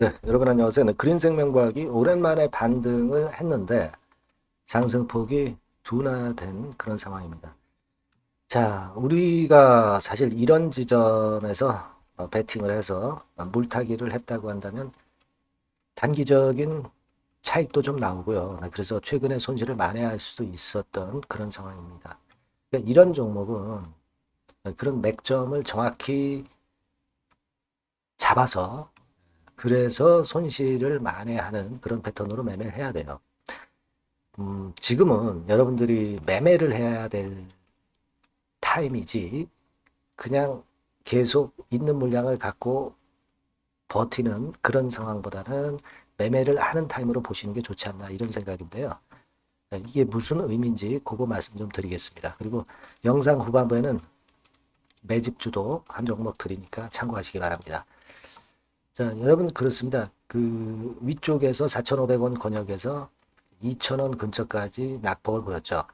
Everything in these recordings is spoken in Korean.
네, 여러분 안녕하세요. 네, 그린생명과학이 오랜만에 반등을 했는데 상승폭이 둔화된 그런 상황입니다. 자, 우리가 사실 이런 지점에서 어, 베팅을 해서 어, 물타기를 했다고 한다면 단기적인 차익도 좀 나오고요. 네, 그래서 최근에 손실을 만회할 수도 있었던 그런 상황입니다. 그러니까 이런 종목은 어, 그런 맥점을 정확히 잡아서 그래서 손실을 만회하는 그런 패턴으로 매매를 해야 돼요. 음, 지금은 여러분들이 매매를 해야 될 타임이지 그냥 계속 있는 물량을 갖고 버티는 그런 상황보다는 매매를 하는 타임으로 보시는 게 좋지 않나 이런 생각인데요. 네, 이게 무슨 의미인지 그거 말씀 좀 드리겠습니다. 그리고 영상 후반부에는 매집주도 한 종목 드리니까 참고하시기 바랍니다. 자, 여러분 그렇습니다. 그 위쪽에서 4,500원 권역에서 2,000원 근처까지 낙폭을 보였죠.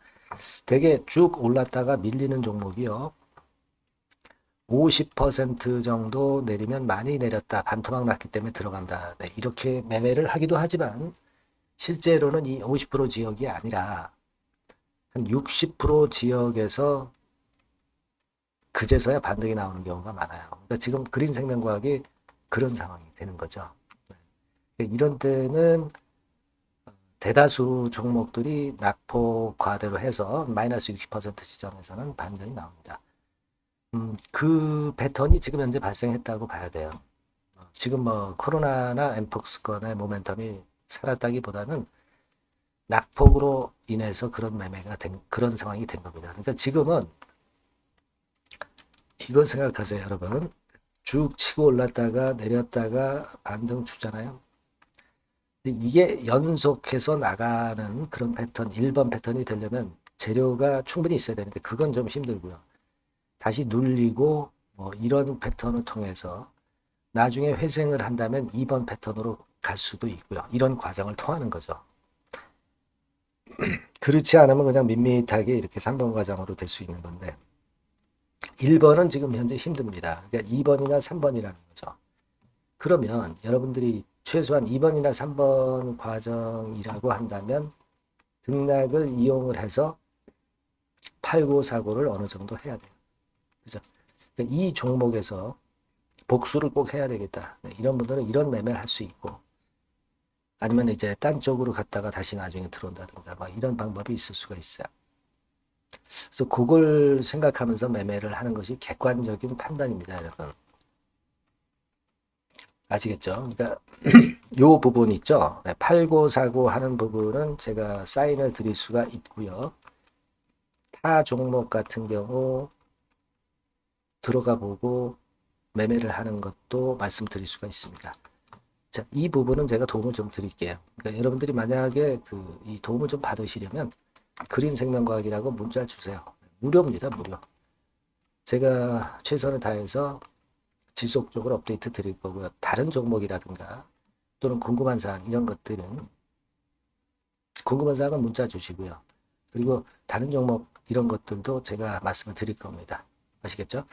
되게 쭉 올랐다가 밀리는 종목이요. 50% 정도 내리면 많이 내렸다. 반토막 났기 때문에 들어간다. 네, 이렇게 매매를 하기도 하지만 실제로는 이 50% 지역이 아니라 한 60% 지역에서 그제서야 반등이 나오는 경우가 많아요. 그러니까 지금 그린 생명과학이 그런 상황이 되는 거죠. 네. 이런 때는 대다수 종목들이 낙폭 과대로 해서 마이너스 60% 지점에서는 반등이 나옵니다. 음, 그 패턴이 지금 현재 발생했다고 봐야 돼요. 어, 지금 뭐 코로나나 엠폭스건의 모멘텀이 살았다기보다는 낙폭으로 인해서 그런 매매가 된 그런 상황이 된 겁니다. 그러니까 지금은 이건 생각하세요, 여러분. 쭉 치고 올랐다가 내렸다가 반등 주잖아요. 이게 연속해서 나가는 그런 패턴, 1번 패턴이 되려면 재료가 충분히 있어야 되는데 그건 좀 힘들고요. 다시 눌리고 뭐 이런 패턴을 통해서 나중에 회생을 한다면 2번 패턴으로 갈 수도 있고요. 이런 과정을 통하는 거죠. 그렇지 않으면 그냥 밋밋하게 이렇게 3번 과정으로 될 수 있는 건데 1번은 지금 현재 힘듭니다. 그러니까 2번이나 3번이라는 거죠. 그러면 여러분들이 최소한 2번이나 3번 과정이라고 한다면 등락을 이용을 해서 팔고 사고를 어느 정도 해야 돼요. 그죠? 그러니까 이 종목에서 복수를 꼭 해야 되겠다. 네, 이런 분들은 이런 매매를 할 수 있고 아니면 이제 딴 쪽으로 갔다가 다시 나중에 들어온다든가 막 이런 방법이 있을 수가 있어요. 그래서 그걸 생각하면서 매매를 하는 것이 객관적인 판단입니다, 여러분. 아시겠죠? 그러니까 요 부분 있죠? 네, 팔고 사고 하는 부분은 제가 사인을 드릴 수가 있고요. 타 종목 같은 경우 들어가 보고 매매를 하는 것도 말씀드릴 수가 있습니다. 자, 이 부분은 제가 도움을 좀 드릴게요. 그러니까 여러분들이 만약에 그 이 도움을 좀 받으시려면 그린 생명과학이라고 문자 주세요. 무료입니다, 무료. 제가 최선을 다해서 지속적으로 업데이트 드릴 거고요. 다른 종목이라든가 또는 궁금한 사항 이런 것들은 궁금한 사항은 문자 주시고요. 그리고 다른 종목 이런 것들도 제가 말씀을 드릴 겁니다. 아시겠죠?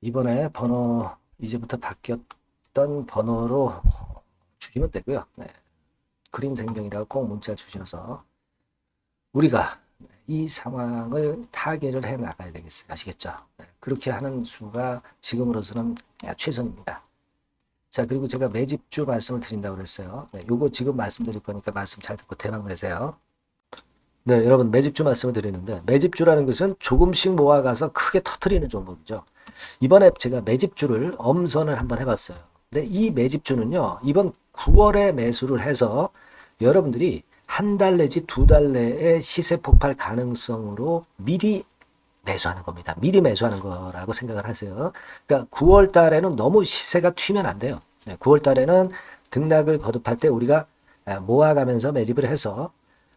이번에 번호 이제부터 바뀌었던 번호로 주시면 되고요. 네. 그린 생명이라고 꼭 문자 주셔서 우리가 이 상황을 타개를 해 나가야 되겠어요. 아시겠죠? 네, 그렇게 하는 수가 지금으로서는 최선입니다. 자, 그리고 제가 매집주 말씀을 드린다고 그랬어요. 네, 요거 지금 말씀드릴 거니까 말씀 잘 듣고 대박 내세요. 네, 여러분 매집주 말씀을 드리는데 매집주라는 것은 조금씩 모아가서 크게 터트리는 종목이죠. 이번에 제가 매집주를 엄선을 한번 해봤어요. 근데 이 매집주는요, 이번 9월에 매수를 해서 여러분들이 한 달 내지 두 달 내에 시세 폭발 가능성으로 미리 매수하는 겁니다. 미리 매수하는 거라고 생각을 하세요. 그러니까 9월 달에는 너무 시세가 튀면 안 돼요. 9월 달에는 등락을 거듭할 때 우리가 모아가면서 매집을 해서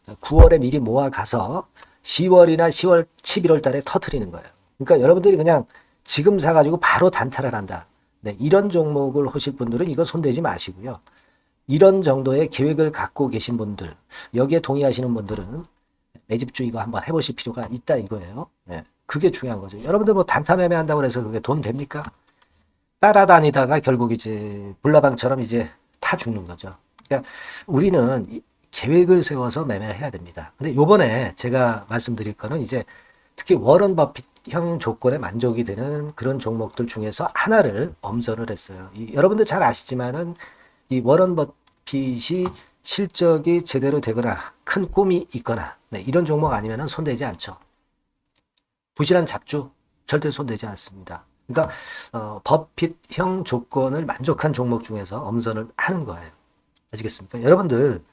9월에 미리 모아가서 10월이나 10월, 11월 달에 터트리는 거예요. 그러니까 여러분들이 그냥 지금 사가지고 바로 단타를 한다. 네, 이런 종목을 하실 분들은 이거 손대지 마시고요. 이런 정도의 계획을 갖고 계신 분들, 여기에 동의하시는 분들은 매집주 이거 한번 해보실 필요가 있다 이거예요. 네, 그게 중요한 거죠. 여러분들 뭐 단타 매매한다고 해서 그게 돈 됩니까? 따라다니다가 결국 이제 불나방처럼 이제 타 죽는 거죠. 그러니까 우리는 이- 계획을 세워서 매매를 해야 됩니다. 근데 요번에 제가 말씀드릴 거는 이제 특히 워런 버핏형 조건에 만족이 되는 그런 종목들 중에서 하나를 엄선을 했어요. 이, 여러분들 잘 아시지만은 이 워런 버핏이 실적이 제대로 되거나 큰 꿈이 있거나 네, 이런 종목 아니면은 손대지 않죠. 부실한 잡주 절대 손대지 않습니다. 그러니까 어, 버핏형 조건을 만족한 종목 중에서 엄선을 하는 거예요. 아시겠습니까? 여러분들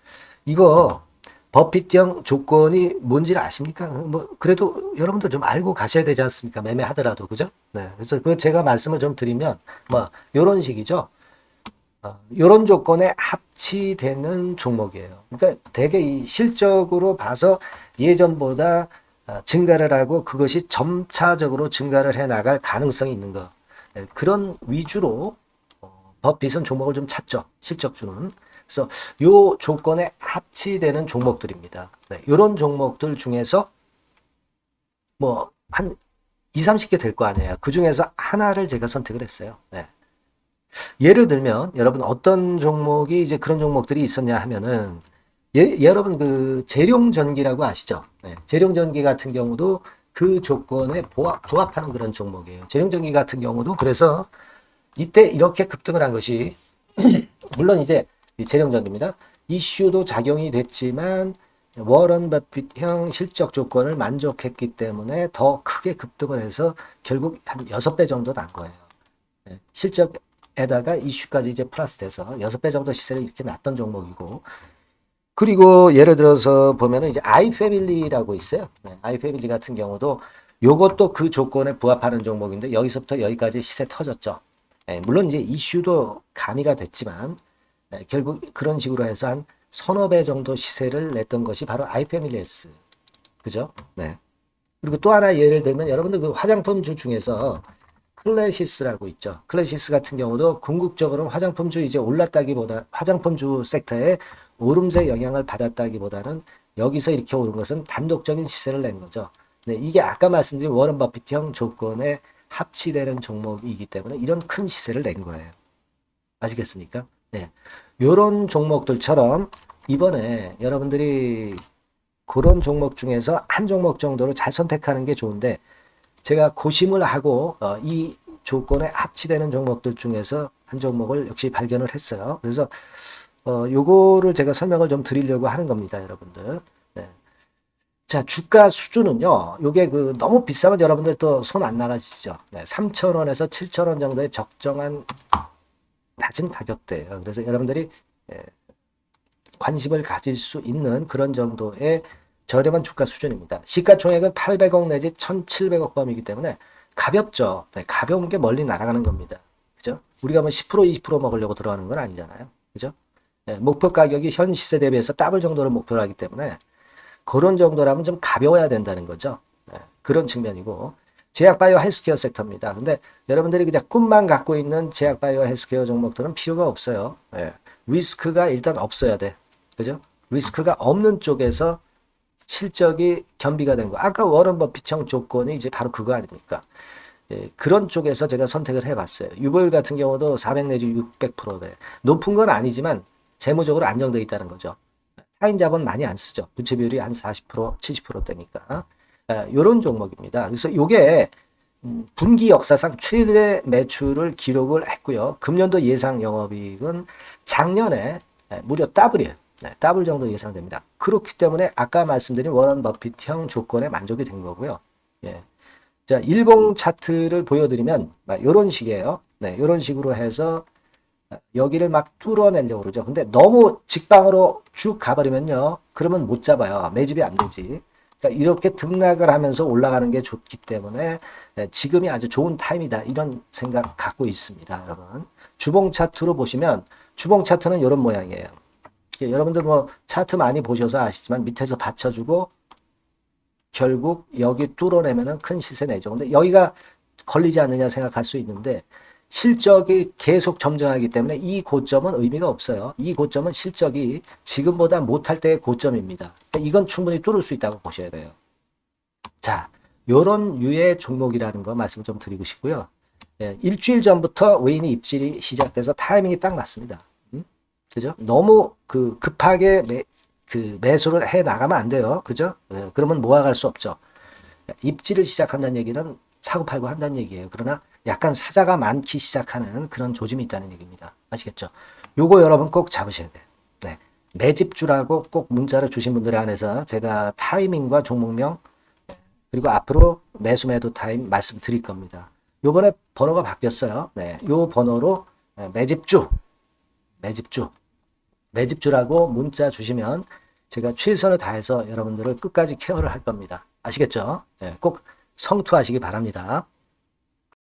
이거 버핏형 조건이 뭔지를 아십니까? 뭐 그래도 여러분들 좀 알고 가셔야 되지 않습니까? 매매하더라도 그죠? 네. 그래서 그 제가 말씀을 좀 드리면 뭐 이런 식이죠. 어, 이런 조건에 합치되는 종목이에요. 그러니까 이 실적으로 봐서 예전보다 어, 증가를 하고 그것이 점차적으로 증가를 해 나갈 가능성이 있는 거. 예, 그런 위주로 어, 버핏은 종목을 좀 찾죠. 실적주는. 그래서 요 조건에 합치되는 종목들입니다. 네, 이런 종목들 중에서 뭐 한 2, 30개 될 거 아니에요. 그 중에서 하나를 제가 선택을 했어요. 네. 예를 들면 여러분 어떤 종목이 이제 그런 종목들이 있었냐 하면은 예, 여러분 그 재룡 전기라고 아시죠? 네, 재룡 전기 같은 경우도 그 조건에 부합, 부합하는 그런 종목이에요. 재룡 전기 같은 경우도 그래서 이때 이렇게 급등을 한 것이 물론 이제 이 재룡 전기입니다. 이슈도 작용이 됐지만 워런 버핏형 실적 조건을 만족했기 때문에 더 크게 급등을 해서 결국 한 6배 정도 난 거예요. 네, 실적 에다가 이슈까지 이제 플러스 돼서 6배 정도 시세를 이렇게 났던 종목이고 그리고 예를 들어서 보면은 이제 아이패밀리라고 있어요. 네, 아이패밀리 같은 경우도 요것도 그 조건에 부합하는 종목인데 여기서부터 여기까지 시세 터졌죠. 네, 물론 이제 이슈도 가미가 됐지만 네, 결국 그런 식으로 해서 한 서너 배 정도 시세를 냈던 것이 바로 아이패밀리스. 그죠? 네. 그리고 또 하나 예를 들면 여러분들 그 화장품 주 중에서 클래시스라고 있죠. 클래시스 같은 경우도 궁극적으로 화장품주 이제 올랐다기보다 화장품주 섹터에 오름세 영향을 받았다기보다는 여기서 이렇게 오른 것은 단독적인 시세를 낸 거죠. 네, 이게 아까 말씀드린 워런 버핏형 조건에 합치되는 종목이기 때문에 이런 큰 시세를 낸 거예요. 아시겠습니까? 네. 요런 종목들처럼 이번에 여러분들이 그런 종목 중에서 한 종목 정도를 잘 선택하는 게 좋은데 제가 고심을 하고 어, 이 조건에 합치되는 종목들 중에서 한 종목을 역시 발견을 했어요. 그래서 어, 요거를 제가 설명을 좀 드리려고 하는 겁니다, 여러분들. 네. 자, 주가 수준은요, 요게 그 너무 비싸면 여러분들 또 손 안 나가시죠. 네, 3,000원에서 7,000원 정도의 적정한 낮은 가격대예요. 그래서 여러분들이 예, 관심을 가질 수 있는 그런 정도의 저렴한 주가 수준입니다. 시가총액은 800억 내지 1,700억 범이기 때문에 가볍죠. 네, 가벼운 게 멀리 날아가는 겁니다. 그죠? 우리가 뭐 10% 20% 먹으려고 들어가는 건 아니잖아요. 그죠? 예, 목표 가격이 현 시세 대비해서 더블 정도를 목표로 하기 때문에 그런 정도라면 좀 가벼워야 된다는 거죠. 예, 그런 측면이고 제약바이오 헬스케어 섹터입니다. 근데 여러분들이 그냥 꿈만 갖고 있는 제약바이오 헬스케어 종목들은 필요가 없어요. 예, 리스크가 일단 없어야 돼. 그죠? 리스크가 없는 쪽에서 실적이 겸비가 된 거. 아까 워런 버핏형 조건이 이제 바로 그거 아닙니까? 예, 그런 쪽에서 제가 선택을 해봤어요. 유보율 같은 경우도 400 내지 600%대. 높은 건 아니지만 재무적으로 안정되어 있다는 거죠. 타인 자본 많이 안 쓰죠. 부채 비율이 한 40%, 70%대니까. 이런 종목입니다. 그래서 요게 음, 분기 역사상 최대 매출을 기록을 했고요. 금년도 예상 영업이익은 작년에 예, 무려 더블이에요. 네, 더블 정도 예상됩니다. 그렇기 때문에 아까 말씀드린 워런 버핏형 조건에 만족이 된 거고요. 예. 자, 일봉 차트를 보여드리면 이런 식이에요. 네, 이런 식으로 해서 여기를 막 뚫어내려고 그러죠. 근데 너무 직방으로 쭉 가버리면요. 그러면 못 잡아요. 매집이 안 되지. 그러니까 이렇게 등락을 하면서 올라가는 게 좋기 때문에 네, 지금이 아주 좋은 타임이다. 이런 생각 갖고 있습니다. 여러분. 주봉 차트로 보시면 주봉 차트는 이런 모양이에요. 이게 여러분들 뭐 차트 많이 보셔서 아시지만 밑에서 받쳐주고 결국 여기 뚫어내면은 큰 시세 내죠. 근데 여기가 걸리지 않느냐 생각할 수 있는데 실적이 계속 점증하기 때문에 이 고점은 의미가 없어요. 이 고점은 실적이 지금보다 못할 때의 고점입니다. 그러니까 이건 충분히 뚫을 수 있다고 보셔야 돼요. 자, 요런 유의 종목이라는 거 말씀 좀 드리고 싶고요. 예, 일주일 전부터 외인이 입질이 시작돼서 타이밍이 딱 맞습니다. 음? 그죠? 너무 그 급하게 매, 그 매수를 해 나가면 안 돼요. 그죠? 예, 그러면 모아갈 수 없죠. 입질을 시작한다는 얘기는 사고 팔고 한다는 얘기예요. 그러나 약간 사자가 많기 시작하는 그런 조짐이 있다는 얘기입니다. 아시겠죠? 요거 여러분 꼭 잡으셔야 돼요. 네. 매집주라고 꼭 문자를 주신 분들에 한해서 제가 타이밍과 종목명 그리고 앞으로 매수 매도 타임 말씀드릴 겁니다. 요번에 번호가 바뀌었어요. 네. 요 번호로 매집주 매집주 매집주라고 문자 주시면 제가 최선을 다해서 여러분들을 끝까지 케어를 할 겁니다. 아시겠죠? 네, 꼭 성투하시기 바랍니다.